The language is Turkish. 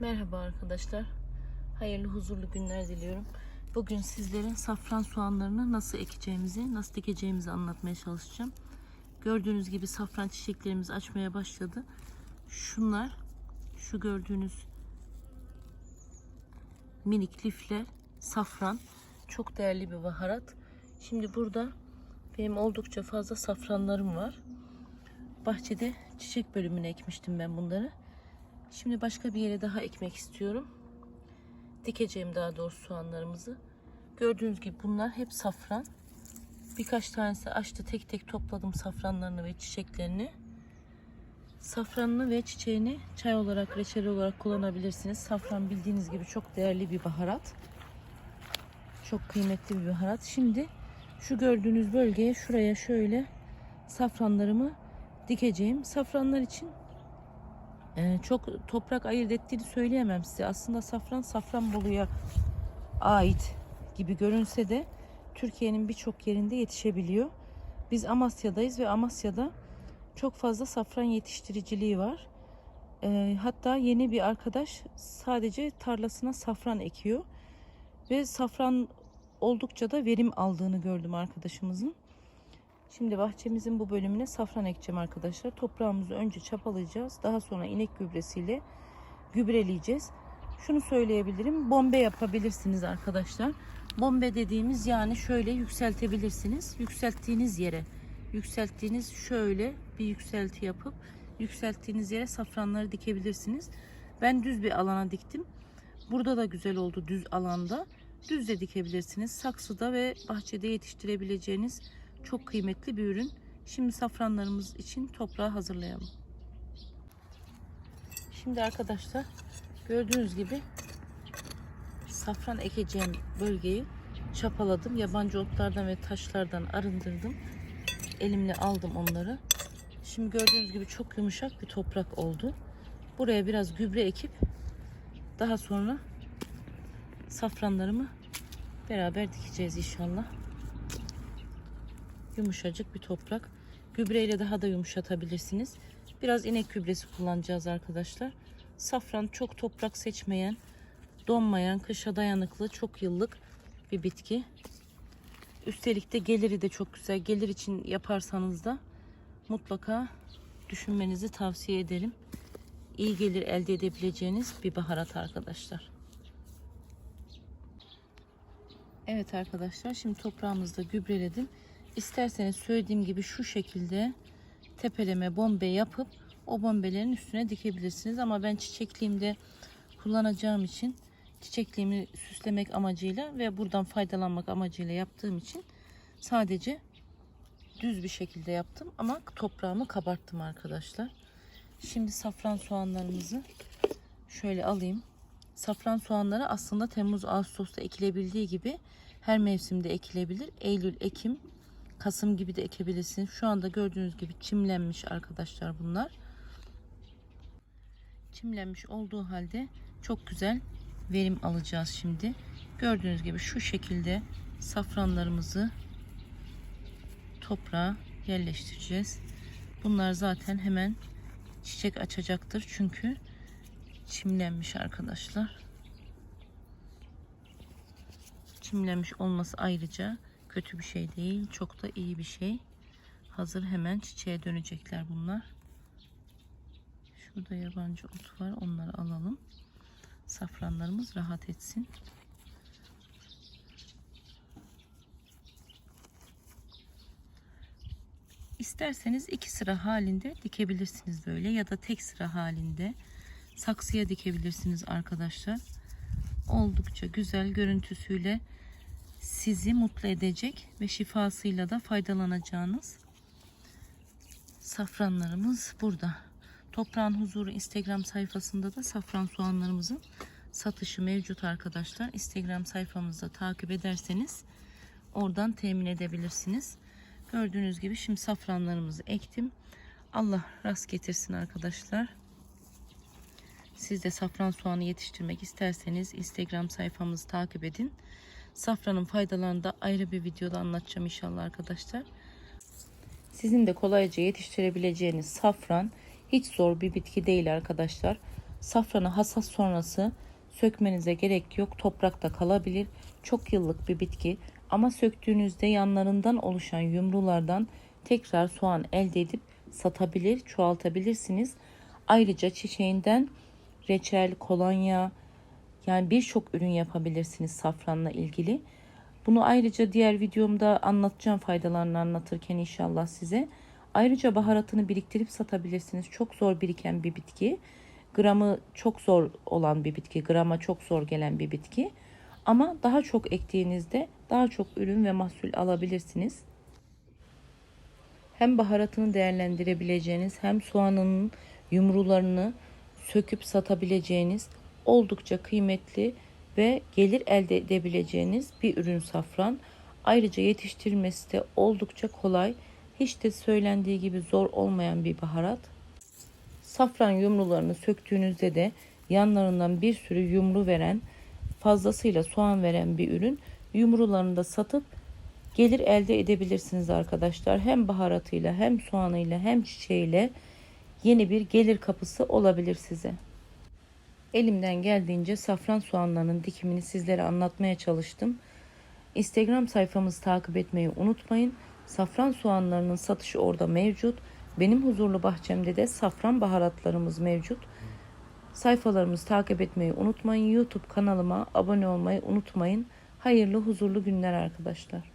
Merhaba arkadaşlar. Hayırlı huzurlu günler diliyorum. Bugün sizlere safran soğanlarını nasıl ekeceğimizi, nasıl dikeceğimizi anlatmaya çalışacağım. Gördüğünüz gibi safran çiçeklerimiz açmaya başladı. Şunlar, şu gördüğünüz minik lifler safran. Çok değerli bir baharat. Şimdi burada benim oldukça fazla safranlarım var. Bahçede çiçek bölümüne ekmiştim ben bunları. Şimdi başka bir yere daha ekmek istiyorum. Dikeceğim daha doğrusu soğanlarımızı. Gördüğünüz gibi bunlar hep safran. Birkaç tanesi açtı. Tek tek topladım safranlarını ve çiçeklerini. Safranını ve çiçeğini çay olarak, reçel olarak kullanabilirsiniz. Safran bildiğiniz gibi çok değerli bir baharat. Çok kıymetli bir baharat. Şimdi şu gördüğünüz bölgeye şuraya şöyle safranlarımı dikeceğim. Safranlar için ee, çok toprak ayırt ettiğini söyleyemem size. Aslında safran Safranbolu'ya ait gibi görünse de Türkiye'nin birçok yerinde yetişebiliyor. Biz Amasya'dayız ve Amasya'da çok fazla safran yetiştiriciliği var. Ee, hatta yeni bir arkadaş sadece tarlasına safran ekiyor ve safran oldukça da verim aldığını gördüm arkadaşımızın. Şimdi bahçemizin bu bölümüne safran ekeceğim arkadaşlar. Toprağımızı önce çapalayacağız. Daha sonra inek gübresiyle gübreleyeceğiz. Şunu söyleyebilirim. Bombe yapabilirsiniz arkadaşlar. Bombe dediğimiz yani şöyle yükseltebilirsiniz. Yükselttiğiniz yere yükselttiğiniz şöyle bir yükselti yapıp yükselttiğiniz yere safranları dikebilirsiniz. Ben düz bir alana diktim. Burada da güzel oldu düz alanda. Düz de dikebilirsiniz. Saksıda ve bahçede yetiştirebileceğiniz çok kıymetli bir ürün. Şimdi safranlarımız için toprağı hazırlayalım. Şimdi arkadaşlar gördüğünüz gibi safran ekeceğim bölgeyi çapaladım. Yabancı otlardan ve taşlardan arındırdım. Elimle aldım onları. Şimdi gördüğünüz gibi çok yumuşak bir toprak oldu. Buraya biraz gübre ekip daha sonra safranlarımı beraber dikeceğiz inşallah yumuşacık bir toprak. Gübreyle daha da yumuşatabilirsiniz. Biraz inek gübresi kullanacağız arkadaşlar. Safran çok toprak seçmeyen, donmayan, kışa dayanıklı, çok yıllık bir bitki. Üstelik de geliri de çok güzel. Gelir için yaparsanız da mutlaka düşünmenizi tavsiye ederim. İyi gelir elde edebileceğiniz bir baharat arkadaşlar. Evet arkadaşlar şimdi toprağımızı da gübreledim. İsterseniz söylediğim gibi şu şekilde tepeleme bombe yapıp o bombelerin üstüne dikebilirsiniz. Ama ben çiçekliğimde kullanacağım için çiçekliğimi süslemek amacıyla ve buradan faydalanmak amacıyla yaptığım için sadece düz bir şekilde yaptım ama toprağımı kabarttım arkadaşlar. Şimdi safran soğanlarımızı şöyle alayım. Safran soğanları aslında Temmuz Ağustos'ta ekilebildiği gibi her mevsimde ekilebilir. Eylül, Ekim Kasım gibi de ekebilirsiniz. Şu anda gördüğünüz gibi çimlenmiş arkadaşlar bunlar. Çimlenmiş olduğu halde çok güzel verim alacağız şimdi. Gördüğünüz gibi şu şekilde safranlarımızı toprağa yerleştireceğiz. Bunlar zaten hemen çiçek açacaktır. Çünkü çimlenmiş arkadaşlar. Çimlenmiş olması ayrıca kötü bir şey değil. Çok da iyi bir şey. Hazır hemen çiçeğe dönecekler bunlar. Şurada yabancı ot var. Onları alalım. Safranlarımız rahat etsin. İsterseniz iki sıra halinde dikebilirsiniz böyle ya da tek sıra halinde saksıya dikebilirsiniz arkadaşlar. Oldukça güzel görüntüsüyle sizi mutlu edecek ve şifasıyla da faydalanacağınız safranlarımız burada. Toprağın Huzuru Instagram sayfasında da safran soğanlarımızın satışı mevcut arkadaşlar. Instagram sayfamızda takip ederseniz oradan temin edebilirsiniz. Gördüğünüz gibi şimdi safranlarımızı ektim. Allah rast getirsin arkadaşlar. Siz de safran soğanı yetiştirmek isterseniz Instagram sayfamızı takip edin. Safranın faydalarını da ayrı bir videoda anlatacağım inşallah arkadaşlar. Sizin de kolayca yetiştirebileceğiniz safran hiç zor bir bitki değil arkadaşlar. Safranı hasat sonrası sökmenize gerek yok. Toprakta kalabilir. Çok yıllık bir bitki ama söktüğünüzde yanlarından oluşan yumrulardan tekrar soğan elde edip satabilir, çoğaltabilirsiniz. Ayrıca çiçeğinden reçel, kolonya yani birçok ürün yapabilirsiniz safranla ilgili. Bunu ayrıca diğer videomda anlatacağım faydalarını anlatırken inşallah size. Ayrıca baharatını biriktirip satabilirsiniz. Çok zor biriken bir bitki. Gramı çok zor olan bir bitki. Grama çok zor gelen bir bitki. Ama daha çok ektiğinizde daha çok ürün ve mahsul alabilirsiniz. Hem baharatını değerlendirebileceğiniz hem soğanının yumrularını söküp satabileceğiniz oldukça kıymetli ve gelir elde edebileceğiniz bir ürün safran. Ayrıca yetiştirilmesi de oldukça kolay. Hiç de söylendiği gibi zor olmayan bir baharat. Safran yumrularını söktüğünüzde de yanlarından bir sürü yumru veren, fazlasıyla soğan veren bir ürün. Yumrularını da satıp gelir elde edebilirsiniz arkadaşlar. Hem baharatıyla hem soğanıyla hem çiçeğiyle yeni bir gelir kapısı olabilir size. Elimden geldiğince safran soğanlarının dikimini sizlere anlatmaya çalıştım. Instagram sayfamızı takip etmeyi unutmayın. Safran soğanlarının satışı orada mevcut. Benim huzurlu bahçemde de safran baharatlarımız mevcut. Sayfalarımızı takip etmeyi unutmayın. YouTube kanalıma abone olmayı unutmayın. Hayırlı huzurlu günler arkadaşlar.